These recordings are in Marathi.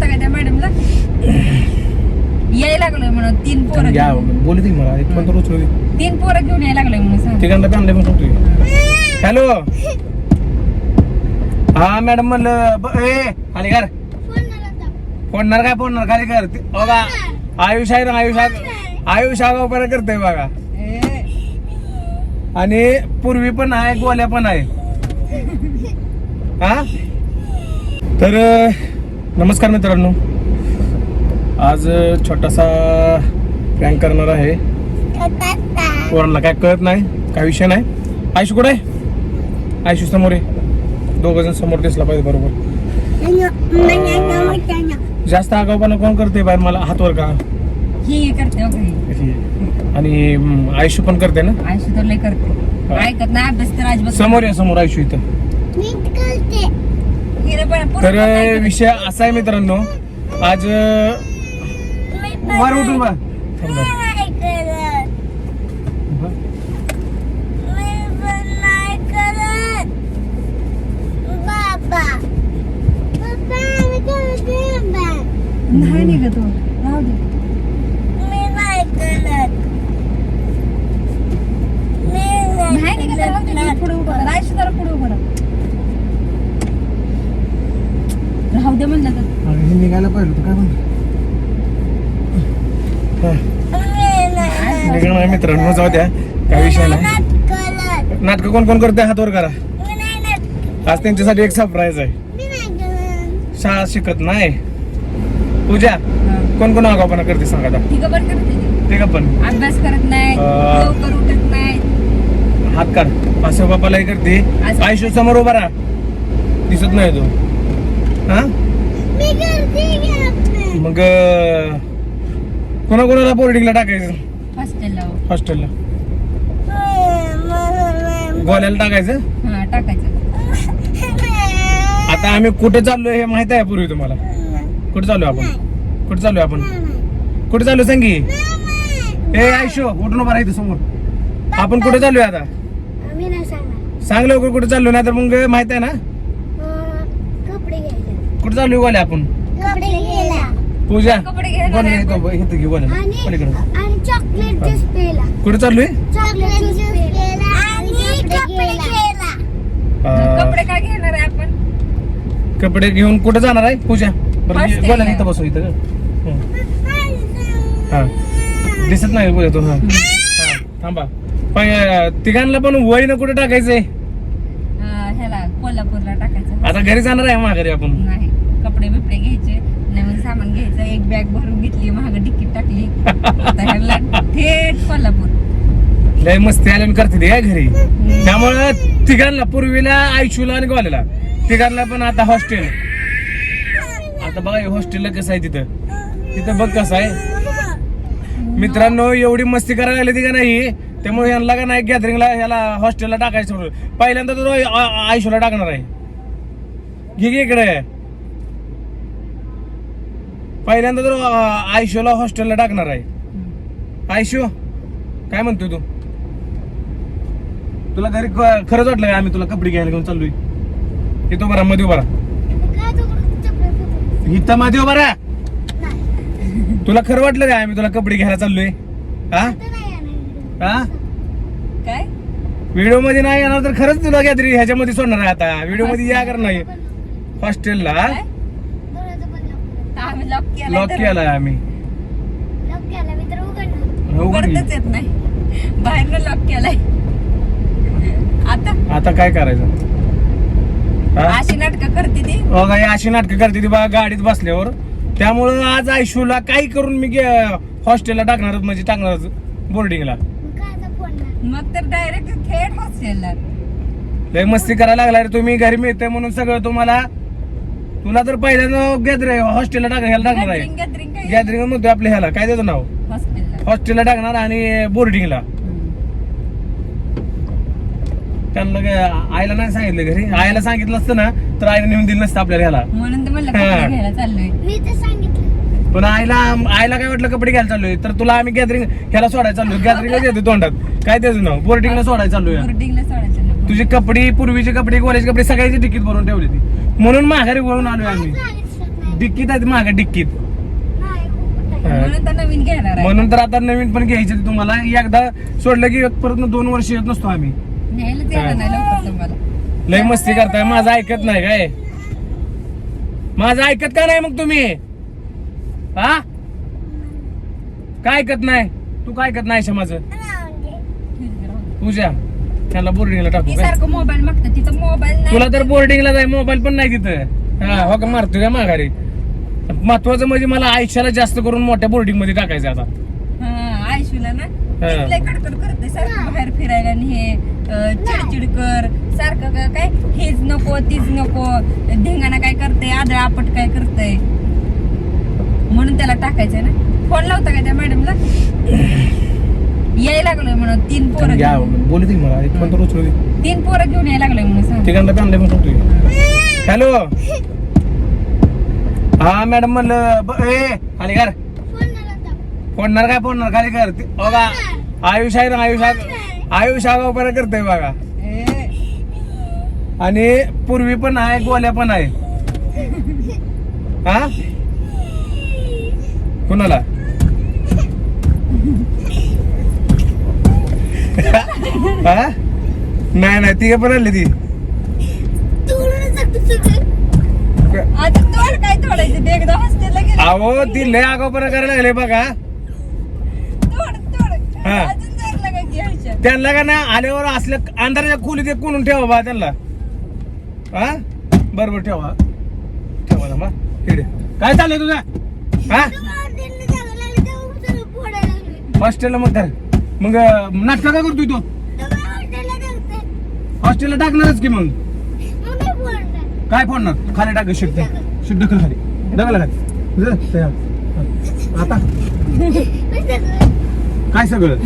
नव्हता का त्या मॅडमला? यायला लागलोय म्हणून तीन पोरं या घेऊन- बोलू दे मला एक पण तीन पोरं घेऊन यायला लागलोय म्हणून सांग तिघांना बी आणले पण सांगतोय हॅलो? हा मॅडम म्हणलं ब- ए खाली कर. फोडणार काय फोडणार खाली कर. ते- बघा आयुष आहे ना आयुष आयुष आगाऊपणा करतोय बघा. ए, आणि पूर्वी पण आहे गोल्या पण आहे. हा? तर अ, नमस्कार मित्रांनो. आज छोटासा प्रँक करणार आहे. पोरांना काय कळत नाही काय विषय नाही. आयुष कुठे आहे? आयुष समोर आहे दोघ जण समोर दिसला पाहिजे बरोबर. जास्त आगाऊपणा कोण करते बाहेर? मला हातवर का? हे आणि आयुष्य पण करते ना? आयुष्य तर लय करते ऐकत नाही अभ्यास तर अजिबात समोर आहे समोर आयुष्य इथं. तर. विषय असा आहे मित्रांनो आज वर उठून जरा. नाही निघत हो. राहू दे नाही निघत राहू दे पुढे उभं राहा. आयुष्य जरा पुढे उभं राहा. राहू दे म्हणलं तर. अरे हे निघायला होतं काय मित्रांनो जाऊ द्या काय विषय नाही. नाटक कोण कोण करते? हातवर करा. आज त्यांच्यासाठी एक सरप्राईज आहे. शाळा शिकत नाही. पूजा कोण कोण आगाऊपणा करते सांगा आता? ठीक पण करते ती. ते का पण. अभ्यास करत नाही अं. लवकर उठत नाही. हात काढ. पाच बापालाही करते. आयुष्य समोर उभा राहा. दिसत नाही तो. हा? मग अं, कोणाकोणाला बोर्डिंगला टाकायचं? हॉस्टेलला हॉस्टेलला. गोल्याला टाकायचं? हा टाकायचं. आता आम्ही कुठे चाललोय हे माहीत आहे पूर्वी तुम्हाला? कुठे चाललोय आपण? कुठे चाललोय आपण? कुठे चाललोय सांगी? ए आयशो उठून उभा राहायचं समोर. आपण कुठे चाललोय आता? सांग लवकर कुठे चाललोय नाही तर मग माहीत आहे ना? कुठे चाललोय गोल्या आपण? पूजा. कपडे गोल्या नाही इथं- इथं घे गोल्या आणि- पलीकडे आणि चॉकलेट ज्यूस प्यायला कुठे चाललोय? चॉकलेट ज्यूस प्यायला आणि कपडे घ्यायला. अं, कपडे काय घेणार आहे आपण? कपडे घेऊन कुठे जाणार आहे पूजा? बरं. गोल्या इथं बसू इथं. हं. दिसत नाही पूजा तू? हा. हा, थांबा. पण तिघांना पण वळीनं कुठे टाकायचंय? ह्याला कोल्हापूरला टाकायचं. आता घरी जाणार आहे माघारी आपण. नाही कपडे बिपडे घ्यायचे नवीन सामान घ्यायचं एक बॅग भरून घेतली महाग तिकीट टाकली. आता ह्याला थेट कोल्हापूर. लय मस्ती आल्यानं करते ते घरी. त्यामुळे तिघांना पूर्वीला आयशूला आणि गोल्याला. तिघांना पण आता हॉस्टेल आता बघा हॉस्टेलला कसं आहे तिथं. तिथं बघ कसं आहे. मित्रांनो एवढी मस्ती करायला लागली ती का नाही? त्यामुळे यांना का नाही गॅदरिंगला ह्याला हॉस्टेलला टाकायचं. पहिल्यांदा तर आय- आयशूला टाकणार आहे. घे घे इकडे. पहिल्यांदा तर आयशूला हॉस्टेलला टाकणार आहे. आयशू काय म्हणतोय तू? तुला घरी क- खरंच वाटलं का आम्ही तुला कपडे घ्यायला घेऊन चाललोय? येतो बरा मध्ये उभा राहा. काय तू चॉकलेट खातो? इथं मध्ये उभा राहा. नाही. तुला खरं वाटलं का आम्ही तुला कपडे घ्यायला चाललोय? हा? आता नाही येणार. हा? काय? व्हिडिओमध्ये नाही येणार तर खरंच तुला काहीतरी ह्याच्यामध्ये सोडणार आहे आता. व्हिडिओमध्ये या कर नाही हॉस्टेलला काय? दरवाजा बंद लाव. आम्ही लॉक केला लॉक केलाय आम्ही. लॉक केला मी तर उघडणार उघड की. उघडतच येत नाही. बाहेरनं लॉक केलाय. आता? आता काय करायचं? हा? अशी नाटकं करते ती. बघा ही अशी नाटकं करते ती बघा गाडीत बसल्यावर. त्यामुळं आज आयशूला काही करून मी हॉस्टेलला टाकणार म्हणजे टाकणार बोर्डिंगला मग तर डायरेक्ट थेट हॉस्टेलला लय मस्ती करायला लागला रे तुम्ही. घरी मिळते म्हणून सगळं तुम्हाला तुला तर पहिल्यांदा गॅदर हॉस्टेलला टाक ह्याला टाकणार आहे. गॅदरिंग गॅदरिंग काय? गॅदरिंग म्हणतो आपल्या ह्याला. काय त्याचं नाव? हॉस्टेलला. हॉस्टेलला टाकणार आणि बोर्डिंगला. त्यांना काय आईला नाही सांगितलं घरी? आईला सांगितलं असतं ना तर आईला नेऊन दिलं नसतं आपल्याला ह्याला. म्हणून तर म्हणलं हा. कपडे घ्यायला चाललोय. मी तर सांगितलं. पण आईला आईला काय वाटलं कपडे घ्यायला चाललोय? तर तुला आम्ही गॅदरिंग ह्याला सोडायला चाललोय. गॅदरिंगला येते तोंडात. काय त्याचं नाव? बोर्डिंगला सोडायला चाललोय. बोर्डिंगला सोडायचं चाललोय. तुझे कपडे पूर्वीचे कपडे कॉलेज कपडे सगळ्याची तिकीट भरून ठेवली ती. म्हणून माघारी वळून आलोय आम्ही. डिक्कीत आहेत मागे डिक्कीत. आहे. हा. म्हणून तर नवीन घेणार आहे म्हणून तर आता नवीन पण घ्यायचे ते तुम्हाला. एकदा सोडलं की परत दोन वर्ष येत नसतो आम्ही. न्यायलाच येणार नाही लवकर तुम्हाला. लय मस्ती करताय. माझं ऐकत नाही काय? माझं ऐकत का नाही मग तुम्ही? हा? काय ऐकत नाही? तू काय ऐकत नाही माझं. तुझ्या त्याला बोर्डिंगला टाकू ती काय? सारखं मोबाईल मागतं तिचा मोबाईल नाही. तुला तर बोर्डिंगला जाय मोबाईल पण नाही तिथं. हा हो का मारतोय का माघारी? महत्वाचं म्हणजे मला आयुष्याला जास्त करून मोठ्या बोर्डिंगमध्ये टाकायचं आता. हा आयशूला ना? हा. लय कडकड करते सारखं बाहेर फिरायला आणि हे अं, चिडचिड कर सारखं का- काय? हेच नको तीच नको धिंगाणा काय करते आदळ आपट काय करते म्हणून त्याला टाकायचंय ना? फोन लावता का त्या मॅडमला यायला लागलोय म्हणून तीन पोरं घ्या घेऊन. बोलू दे मला एक पण तर उचलू दे तीन पोरं घेऊन यायला लागलोय म्हणून सांग. तिघांना बी आणलंय म्हणून सांगतोय हॅलो? हा मॅडम म्हणलं ब- ए खाली कर. फोडणार काय फोडणार खाली कर. ती- बघा आयुष आहे ना आयुष आहे- आयुष आगाव बरं करतोय बघा. ए, आणि पूर्वी पण आहे गोल्या पण आहे. हा? कुणाला? हा? नाही नाही ती पण आणली ती. आता तोड काय तोडायचं? ते एकदा हॉस्टेलला गेलं. अहो ती लय आगावपणा करायला लागले बघा. तोड तोड. हा. अजून जर लागा की ह्याच्यात. त्यांना का ना आल्यावर असल्या अंधाराच्या खोलीत एक कोणून ठेवा बा त्यांना. हा? बरोबर ठेवा. ठेवा ना बा इकडे. काय चाललंय तुझं? हा. हॉस्टेलला मग मग नाटक काय करतोय तो. हॉस्टेलला टाकणारच की मग. काय फोडणार? खाली टाक शिट शिट ढकल खाली. ढकल खाली. आता? काय सगळं?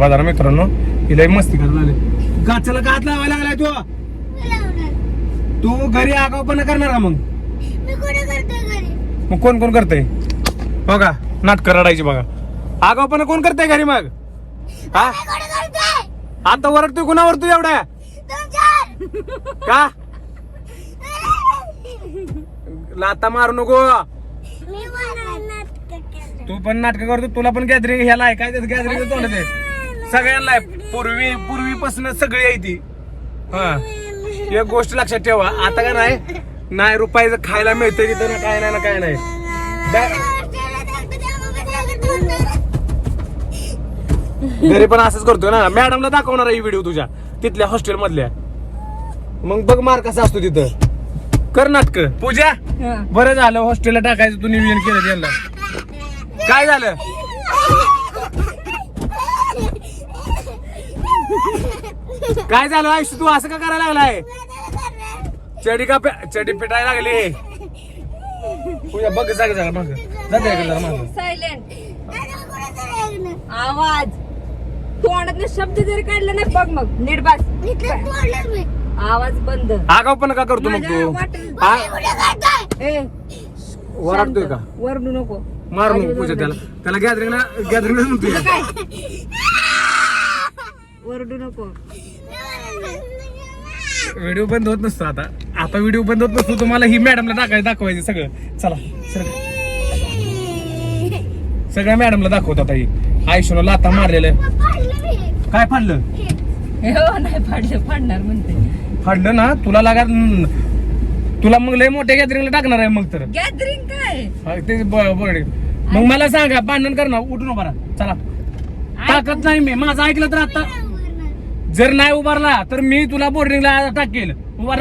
बाजार मित्रांनो एक मस्ती करायला लागले. गाच्याला का हात लावायला लागलाय तू. तू घरी आगावपणा करणार का मग? मग कोण कोण करतंय? बघा नाटक रडायची बघा. आगावपणा कोण करतंय घरी मग? हा? आता वरडतोय कुणावर तू एवढ्या. का? लाता मारू नको. तू पण नाटक करतो तुला पण गॅदरिंग ह्याला आहे. काय गॅदरिंग तोंड आहे सगळ्यांना. पूर्वी पूर्वीपासून सगळी आहे ती. हा. एक गोष्ट लक्षात ठेवा. आता का नाही? नाही रुपयाचं खायला मिळतं तिथं ना काय नाही ना काय नाही दा- हॉटेलला टाकते तेव्हा मी सगळं फोडणार. घरी पण असंच करतोय ना. मॅडमला दाखवणार आहे व्हिडिओ तुझ्या. तिथल्या हॉस्टेल मधल्या. मग बघ मार कसा असतो तिथं. कर नाटक. पूजा. बरं झालं हॉस्टेलला टाकायचं तू नियोजन केलं त्यांना. काय झालं? काय झालं आयुष्य तू असं का करायला लागलाय? चडी का चडी पिटायला लागली? पूजा बघ जागा जागा माग. माग सायलेंट कुठे जायचं? आवाज. तोंडातले शब्द जरी काढले नाही बघ मग नीट बस. आवाज बंद. आगाव पण का करतो मग माझ्या तू वाटेल-? ए, वरडतोय का. वरडू नको. मार मग पूजा त्याला. त्याला गॅदरिंगला गॅदरिंगला म्हणतोय. काय? वरडू नको. व्हिडिओ बंद होत नसतो आता. आता व्हिडिओ बंद होत नसतो तुम्हाला ही मॅडमला टाकायचं दाखवायचं सगळं. चला सर सगळ्या मॅडमला दाखवत आता ही. आयुष्याला लाता मारलेलं. काय फाडलं? हो नाही फाडलं फाडणार म्हणते. फाडलं ना तुला लागा. तुला मग लय मोठ्या गॅदरिंगला टाकणार आहे मग तर. गॅदरिंग काय? हा, ते ब- बोर्डिंग मग मला सांगा भांडण कर ना उठून उभा राहा. चला. टाकत नाही मी. माझं ऐकलं तर आता जर नाही उभारला तर मी तुला बोर्डिंगला टाकेल. उभा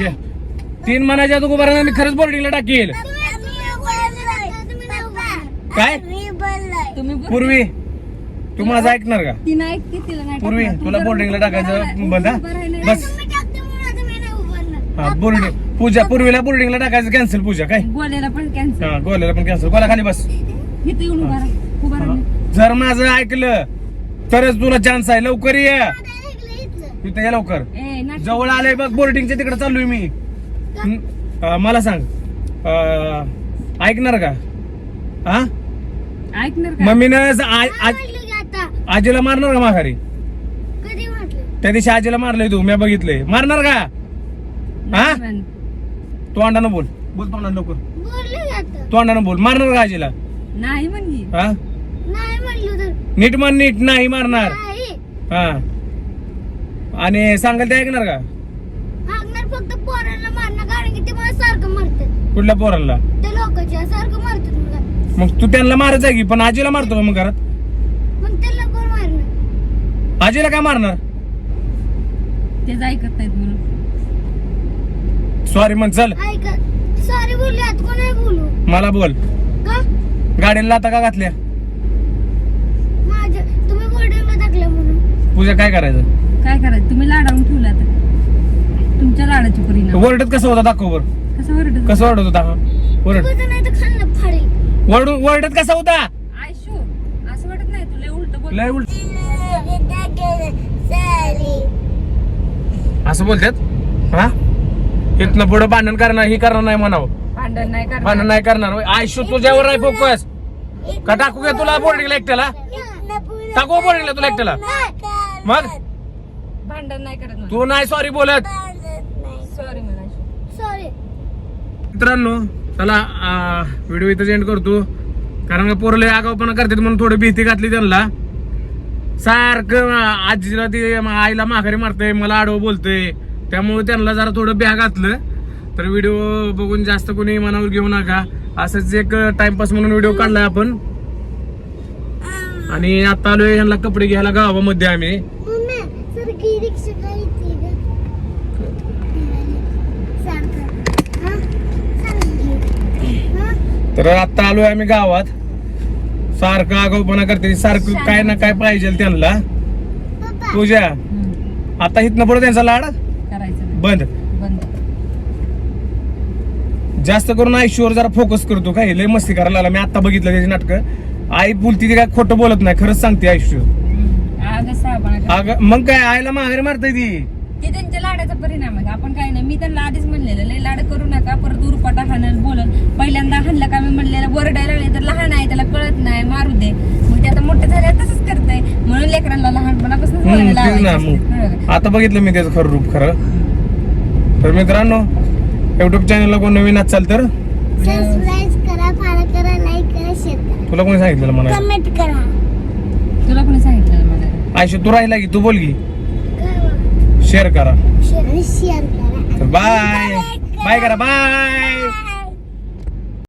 ये. तीन मनाच्या तू उभा मी खरंच बोर्डिंगला टाकेल. काय? बोललोय. पूर्वी. तू माझं ऐकणार का? ती नाही ऐकते तिला नाही पूर्वी टाकणार. तुला बोर्डिंगला उभं टाकायचं राहिलं- बंद? उभं राहिलं- बस. तुम्ही टाकते म्हणून आता मी नाही उभारणार. हा बोर्डिंग पूजा पूर्वीला बोर्डिंगला टाकायचं कॅन्सल पूजा काय? गोल्याला पण हा गोल्याला पण कॅन्सल गोला खाली बस. इथे येऊन उभा राहा उभा. राहा. जर माझं ऐकलं तरच तुला चान्स आहे. लवकर ये. आता ऐकलं इथलं. इथं ये लवकर. ए नाटक- जवळ आलंय बघ बोर्डिंगच्या तिकडे चाललोय मी. हं? अं, मला सांग. अं, ऐकणार का? हा? ऐकणार का? मम्मीनं ज- आ- आजीला मारणार का माघारी? कधी म्हटलं त्या दिवशी आजीला मारलंय तू मी बघितलंय. मारणार का? हा? नाही, तू अंडानं बोल. बोल तोंडानं लवकर. बोललं जातं तोंडानं बोल. मारणार का आजीला? नाही हा? नाही म्हणलं तर. नीट म्हण नीट. नाही मारणार. नाही. हा. आणि सांगाल ते ऐकणार का? हागणार फक्त पोरांना मारणं कारण की ते मला सारखं मारतात. कुठल्या पोरांना? ते लोकांच्या सारखं मारतात मला. मग तू त्यांना मारत जा की पण आजीला मारतो का मग घरात मग त्याला कोण मारणार आजीला काय मारणार? तेच ऐकत नाहीत म्हणून. सॉरी म्हण चल. ऐका सॉरी बोलले आता बोलू? मला बोल. का? गाडीला लाता का घातल्या? माझ्या तुम्ही बोर्डिंगला टाकलं म्हणून. पूजा काय करायचं? काय करायचं? तुम्ही लाडावून ठेवला तर तुमच्या लाडाची परिणाम. वरडत कसं होता दाखव बर. कसं वरडत कसं वरडत होता हा वरड. तुझं नाही तर खाल्लं फाडेल. वरडून वरडत कसा होता? आयशू असं वाटत नाही तुला उलट बोल लय उलट असं बोलतात? हा? इथनं पुढे भांडण करणार ही करणार नाही म्हणावं. भांडण नाही भांडण करणार नाही करणार. होय. आयुष्य तुझ्यावर नाही फोकस. का टाकू का तुला बोर्डिंगला एकट्याला? टाकू बोर्डिंगला तुला एकट्याला? मग? भांडण नाही करत तू नाही सॉरी बोलत. सॉरी सॉरी मित्रांनो चला व्हिडिओ इथं एंड करतो. कारण पोरले आगावपणा करतात म्हणून थोडी भीती घातली त्यांना. सारखं आजीला ते आईला माघारी मारतंय मला आडवं बोलतंय. त्यामुळे त्यांना जरा थोडं ब्या घातलं. तर व्हिडिओ बघून जास्त कोणी मनावर घेऊ नका. असंच एक टाइमपास म्हणून व्हिडिओ काढलाय आपण. आणि आता आलोय यांना कपडे घ्यायला गावामध्ये आम्ही? तर आता आलोय आम्ही गावात. सारखं आगाऊपणा करते. सारखं काय ना काय पाहिजे त्यांना. पूजा आता इथनं पुढे त्यांचा लाड. बंद. जास्त करून आयुष्यावर जरा फोकस करतो काय? लय मस्ती करायला लागला. मी आता बघितलं त्याची नाटकं. आई बोलती ती काय खोटं बोलत नाही. खरंच सांगते आयुष्य अग मग काय? आईला माघारी मारताय ती. ते त्यांच्या लाडाचा परिणाम आहे. आपण काय नाही मी त्यांना आधीच म्हणलेलं लय लाड करू नका परत उरपाटा हाणल बोलल पहिल्यांदा हाणलं का मी म्हणलेलं बोरडायला लागले तर लहान आहे त्याला कळत नाही मारू दे. मग ते आता मोठे झाले तसंच करतंय. म्हणून लेकरांना लहानपणापासून हम्म, बोलायला तेच ना लावायचं. असतं. कळलं मग. का? आता बघितलं मी त्याचं खरं रूप खरं. तर मित्रांनो युट्यूब चॅनलला कोण नवीन असाल तर? सबस्क्राईब करा फॉलो करा लाईक करा शेअर करा. तुला कोणी सांगितलं मला कमेंट करा. तुला कोणी सांगितलं मला आयुष्य तू राहिला की तू बोल की. काय बघा? शेअर करा. शेअर करा. बाय बाय करा. बाय